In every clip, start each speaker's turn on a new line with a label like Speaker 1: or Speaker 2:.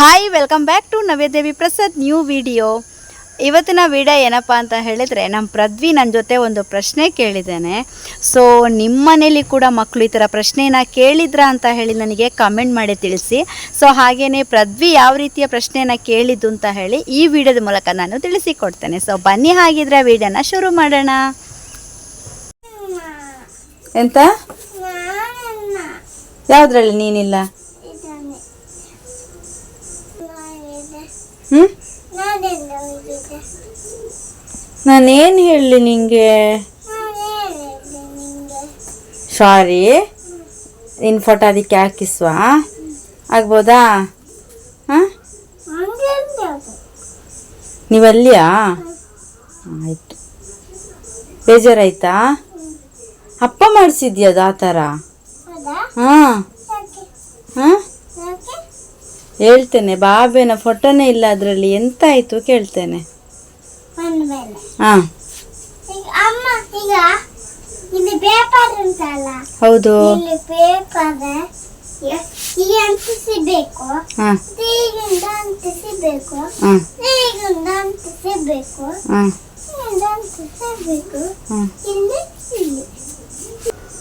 Speaker 1: Hi welcome back to Navyadevi Prasad new video ಇವತ್ತಿನ video ಏನಪ್ಪ ಅಂತ ಹೇಳಿದರೆ ನಮ್ಮ ಪ್ರದ್ವಿ ನನ್ನ ಜೊತೆ ಒಂದು ಪ್ರಶ್ನೆ ಕೇಳಿದ್ದೇನೆ. ಸೊ ನಿಮ್ಮ ಮನೇಲಿ ಕೂಡ ಮಕ್ಕಳು ಈ ಥರ ಪ್ರಶ್ನೆನ ಕೇಳಿದ್ರಾ ಅಂತ ಹೇಳಿ ನನಗೆ ಕಮೆಂಟ್ ಮಾಡಿ ತಿಳಿಸಿ. ಸೊ ಹಾಗೆಯೇ ಪ್ರದ್ವಿ ಯಾವ ರೀತಿಯ ಪ್ರಶ್ನೆನ ಕೇಳಿದ್ದು ಅಂತ ಹೇಳಿ ಈ ವಿಡಿಯೋದ ಮೂಲಕ ನಾನು ತಿಳಿಸಿಕೊಡ್ತೇನೆ. ಸೊ ಬನ್ನಿ ಹಾಗಿದ್ರೆ ವಿಡಿಯೋನ ಶುರು ಮಾಡೋಣ. ಎಂತ? ಯಾವುದ್ರಲ್ಲಿ ನೀನಿಲ್ಲ? ಹ್ಞೂ ನಾನೇನು ಹೇಳಲಿ ನಿಂಗೆ? ಸಾರಿ ನಿನ್ನ ಫೋಟೋ ಅದಕ್ಕೆ ಹಾಕಿಸುವ? ಆಗ್ಬೋದಾ? ಹಾಂ? ನೀವಲ್ಲಿಯಾ ಆಯಿತು. ಬೇಜಾರಾಯ್ತಾ? ಅಪ್ಪ ಮಾಡಿಸಿದ್ಯದು ಆ ಥರ? ಹಾಂ ಹಾಂ? ಹೇಳ್ತೇನೆ ಬಾಬೆನ ಫೋಟೋನೇ ಇಲ್ಲ ಅದರಲ್ಲಿ ಎಂತ ಆಯ್ತು ಕೇಳ್ತೇನೆ ಹಾಂ.
Speaker 2: ಅಮ್ಮ ಈಗ ಇಲ್ಲಿ ಪೇಪರ್ ಉಂಟಲ್ಲ?
Speaker 1: ಹೌದು.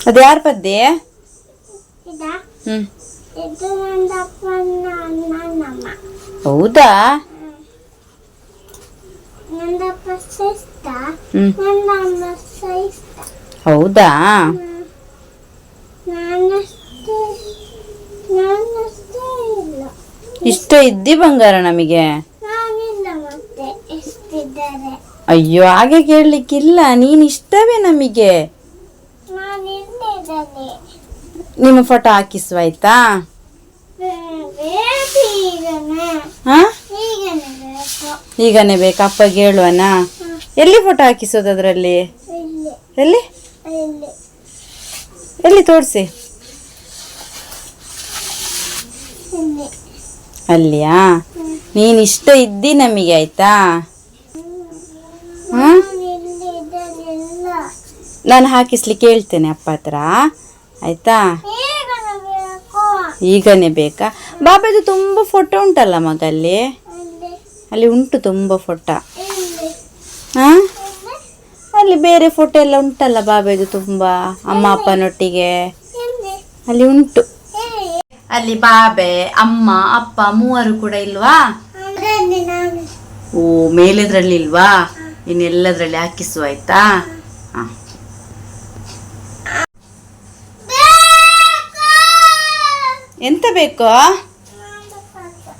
Speaker 1: ಅದು ಯಾರ ಪದ್ಯ?
Speaker 2: ಇದ?
Speaker 1: ಹೌದಾ? ಹೌದಾ? ಇಷ್ಟ ಇದ್ದಿ ಬಂಗಾರ ನಮಗೆ? ಅಯ್ಯೋ ಹಾಗೆ ಕೇಳಲಿಕ್ಕಿಲ್ಲ. ನೀನ್ ಇಷ್ಟವೇ ನಮಗೆ. ನಿಮ್ಮ ಫೋಟೋ ಹಾಕಿಸುವ ಆಯ್ತಾ?
Speaker 2: ಈಗನೇ
Speaker 1: ಹಾಂ?
Speaker 2: ಈಗನೇ ಬೇಕು?
Speaker 1: ಅಪ್ಪಗೆ ಹೇಳುವನ? ಎಲ್ಲಿ ಫೋಟೋ ಹಾಕಿಸೋದು ಅದರಲ್ಲಿ? ಎಲ್ಲಿ? ಎಲ್ಲಿ ತೋರಿಸಿ? ಅಲ್ಲಿಯಾ? ನೀನು ಇಷ್ಟ ಇದ್ದಿ ನಮಗೆ ಆಯ್ತಾ?
Speaker 2: ನಾನು
Speaker 1: ಹಾಕಿಸ್ಲಿಕ್ಕೆ ಹೇಳ್ತೇನೆ ಅಪ್ಪ ಹತ್ರ. ಆಯ್ತಾ?
Speaker 2: ಈಗನೇ ಬೇಕು?
Speaker 1: ಬಾಬಾದು ತುಂಬ ಫೋಟೋ ಉಂಟಲ್ಲ ಮಗ ಅಲ್ಲಿ? ಅಲ್ಲಿ ಉಂಟು ತುಂಬ ಫೋಟೋ ಹಾಂ ಅಲ್ಲಿ ಬೇರೆ ಫೋಟೋ ಎಲ್ಲ ಉಂಟಲ್ಲ ಬಾಬಾದು ತುಂಬ, ಅಮ್ಮ ಅಪ್ಪನೊಟ್ಟಿಗೆ? ಅಲ್ಲಿ ಉಂಟು. ಅಲ್ಲಿ ಬಾಬೆ, ಅಮ್ಮ, ಅಪ್ಪ ಮೂವರು ಕೂಡ ಇಲ್ವಾ? ಓ, ಮೇಲೆದ್ರಲ್ಲಿ ಇಲ್ವಾ? ಇನ್ನೆಲ್ಲದ್ರಲ್ಲಿ ಹಾಕಿಸುವ ಆಯ್ತಾ? ಹಾ. ಎಂತ ಬೇಕೋ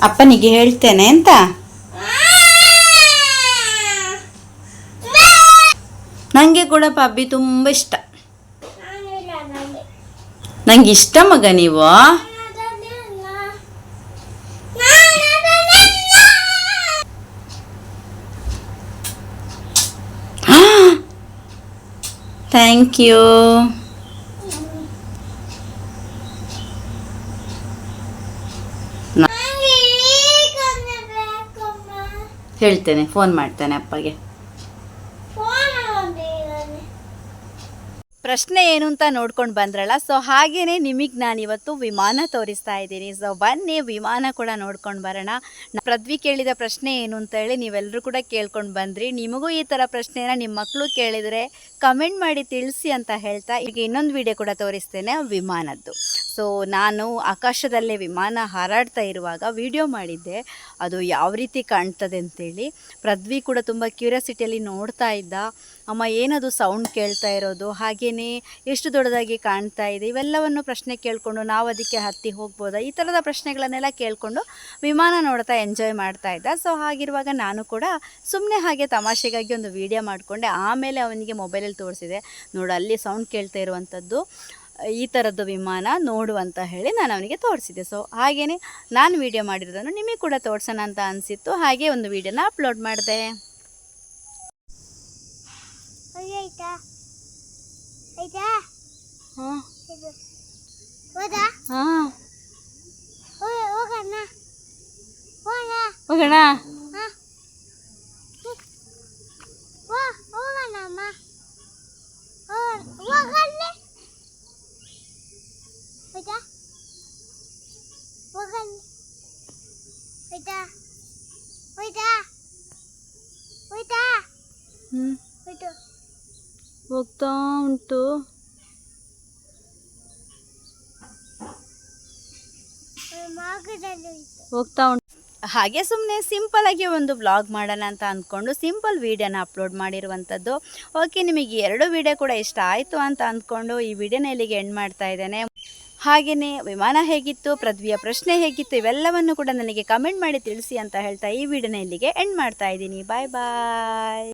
Speaker 1: ಅಪ್ಪನಿಗೆ ಹೇಳ್ತೇನೆ ಎಂತ ನಂಗೆ ಕೂಡ ಪಬ್ಬಿ ತುಂಬ ಇಷ್ಟ.
Speaker 2: ನಾನಿಲ್ಲ ನನಗೆ
Speaker 1: ನಂಗೆ ಇಷ್ಟ ಮಗ ನೀವು.
Speaker 2: ಅದನ್ನೆಲ್ಲ ನಾನು ಅದನ್ನೆಲ್ಲ
Speaker 1: ಥ್ಯಾಂಕ್ ಯು
Speaker 2: ನನಗೆ ಈಗನೇ ಬೇಕಮ್ಮ
Speaker 1: ಹೇಳ್ತೇನೆ ಫೋನ್ ಮಾಡ್ತೇನೆ ಅಪ್ಪಗೆ
Speaker 2: ಫೋನ್ ಈಗನೇ
Speaker 1: ಪ್ರಶ್ನೆ ಏನು ಅಂತ ನೋಡ್ಕೊಂಡು ಬಂದ್ರಲ್ಲ? ಸೊ ಹಾಗೇನೆ ನಿಮಗೆ ನಾನು ಇವತ್ತು ವಿಮಾನ ತೋರಿಸ್ತಾ ಇದ್ದೀನಿ. ಸೊ ಬನ್ನಿ, ವಿಮಾನ ಕೂಡ ನೋಡ್ಕೊಂಡು ಬರೋಣ. ಪೃಥ್ವಿ ಕೇಳಿದ ಪ್ರಶ್ನೆ ಏನು ಅಂತ ಹೇಳಿ ನೀವೆಲ್ಲರೂ ಕೂಡ ಕೇಳ್ಕೊಂಡು ಬಂದ್ರಿ. ನಿಮಗೂ ಈ ಥರ ಪ್ರಶ್ನೆನ ನಿಮ್ಮ ಮಕ್ಕಳು ಕೇಳಿದರೆ ಕಮೆಂಟ್ ಮಾಡಿ ತಿಳಿಸಿ ಅಂತ ಹೇಳ್ತಾ ಈಗ ಇನ್ನೊಂದು ವಿಡಿಯೋ ಕೂಡ ತೋರಿಸ್ತೇನೆ, ವಿಮಾನದ್ದು. ಸೊ ನಾನು ಆಕಾಶದಲ್ಲೇ ವಿಮಾನ ಹಾರಾಡ್ತಾ ಇರುವಾಗ ವಿಡಿಯೋ ಮಾಡಿದ್ದೆ. ಅದು ಯಾವ ರೀತಿ ಕಾಣ್ತದೆ ಅಂತೇಳಿ. ಪೃಥ್ವಿ ಕೂಡ ತುಂಬ ಕ್ಯೂರಿಯಾಸಿಟಿಯಲ್ಲಿ ನೋಡ್ತಾ ಇದ್ದ. ಅಮ್ಮ, ಏನದು ಸೌಂಡ್ ಕೇಳ್ತಾ ಇರೋದು? ಹಾಗೆಯೇ ಎಷ್ಟು ದೊಡ್ಡದಾಗಿ ಕಾಣ್ತಾ ಇದೆ, ಇವೆಲ್ಲವನ್ನು ಪ್ರಶ್ನೆ ಕೇಳಿಕೊಂಡು ನಾವು ಅದಕ್ಕೆ ಹತ್ತಿ ಹೋಗ್ಬೋದಾ? ಈ ಥರದ ಪ್ರಶ್ನೆಗಳನ್ನೆಲ್ಲ ಕೇಳಿಕೊಂಡು ವಿಮಾನ ನೋಡ್ತಾ ಎಂಜಾಯ್ ಮಾಡ್ತಾ ಇದ್ದ. ಸೊ ಹಾಗಿರುವಾಗ ನಾನು ಕೂಡ ಸುಮ್ಮನೆ ಹಾಗೆ ತಮಾಷೆಗಾಗಿ ಒಂದು ವಿಡಿಯೋ ಮಾಡಿಕೊಂಡೆ. ಆಮೇಲೆ ಅವನಿಗೆ ಮೊಬೈಲಲ್ಲಿ ತೋರಿಸಿದೆ. ನೋಡು, ಅಲ್ಲಿ ಸೌಂಡ್ ಕೇಳ್ತಾ ಇರುವಂಥದ್ದು, ಈ ಥರದ್ದು ವಿಮಾನ ನೋಡು ಅಂತ ಹೇಳಿ ನಾನು ಅವನಿಗೆ ತೋರಿಸಿದೆ. ಸೊ ಹಾಗೆಯೇ ನಾನು ವಿಡಿಯೋ ಮಾಡಿರೋದನ್ನು ನಿಮಗೆ ಕೂಡ ತೋರಿಸೋಣ ಅಂತ ಅನಿಸಿತ್ತು. ಹಾಗೆ ಒಂದು ವಿಡಿಯೋನ ಅಪ್ಲೋಡ್ ಮಾಡಿದೆ.
Speaker 2: ಆಯ್ತಾ ಆಯ್ತಾ
Speaker 1: ಹಾಂ
Speaker 2: ಇದು ಹೋದಾ
Speaker 1: ಹಾಂ
Speaker 2: ಹೋಗ ಹೋಗೋಣ ಹೋಗ
Speaker 1: ಹೋಗೋಣ
Speaker 2: ಹಾ ಹೋ ಹೋಗೋಣಮ್ಮ ಹೋಗಲ್ಲೇ ಆಯ್ತಾ ಹೋಗಲ್ಲ ಹೋಯ್ತಾ ಹೋಯ್ತಾ ಹೋಯ್ತಾ
Speaker 1: ಹ್ಞೂ
Speaker 2: ಹೋಯ್ತು
Speaker 1: ಹೋಗ್ತಾ ಉಂಟು. ಹೋಗ್ತಾ ಉಂಟು. ಹಾಗೆ ಸುಮ್ಮನೆ ಸಿಂಪಲ್ ಆಗಿ ಒಂದು ವ್ಲಾಗ್ ಮಾಡೋಣ ಅಂತ ಅಂದ್ಕೊಂಡು ಸಿಂಪಲ್ ವೀಡಿಯೋನ ಅಪ್ಲೋಡ್ ಮಾಡಿರುವಂಥದ್ದು. ಓಕೆ ನಿಮಗೆ ಎರಡು ವಿಡಿಯೋ ಕೂಡ ಇಷ್ಟ ಆಯಿತು ಅಂತ ಅಂದ್ಕೊಂಡು ಈ ವಿಡಿಯೋನ ಇಲ್ಲಿಗೆ ಎಂಡ್ ಮಾಡ್ತಾ ಇದ್ದೇನೆ. ಹಾಗೆಯೇ ವಿಮಾನ ಹೇಗಿತ್ತು, ಪೃಥ್ವಿಯ ಪ್ರಶ್ನೆ ಹೇಗಿತ್ತು, ಇವೆಲ್ಲವನ್ನು ಕೂಡ ನನಗೆ ಕಮೆಂಟ್ ಮಾಡಿ ತಿಳಿಸಿ ಅಂತ ಹೇಳ್ತಾ ಈ ವಿಡಿಯೋನ ಇಲ್ಲಿಗೆ ಎಂಡ್ ಮಾಡ್ತಾ ಇದ್ದೀನಿ. ಬಾಯ್ ಬಾಯ್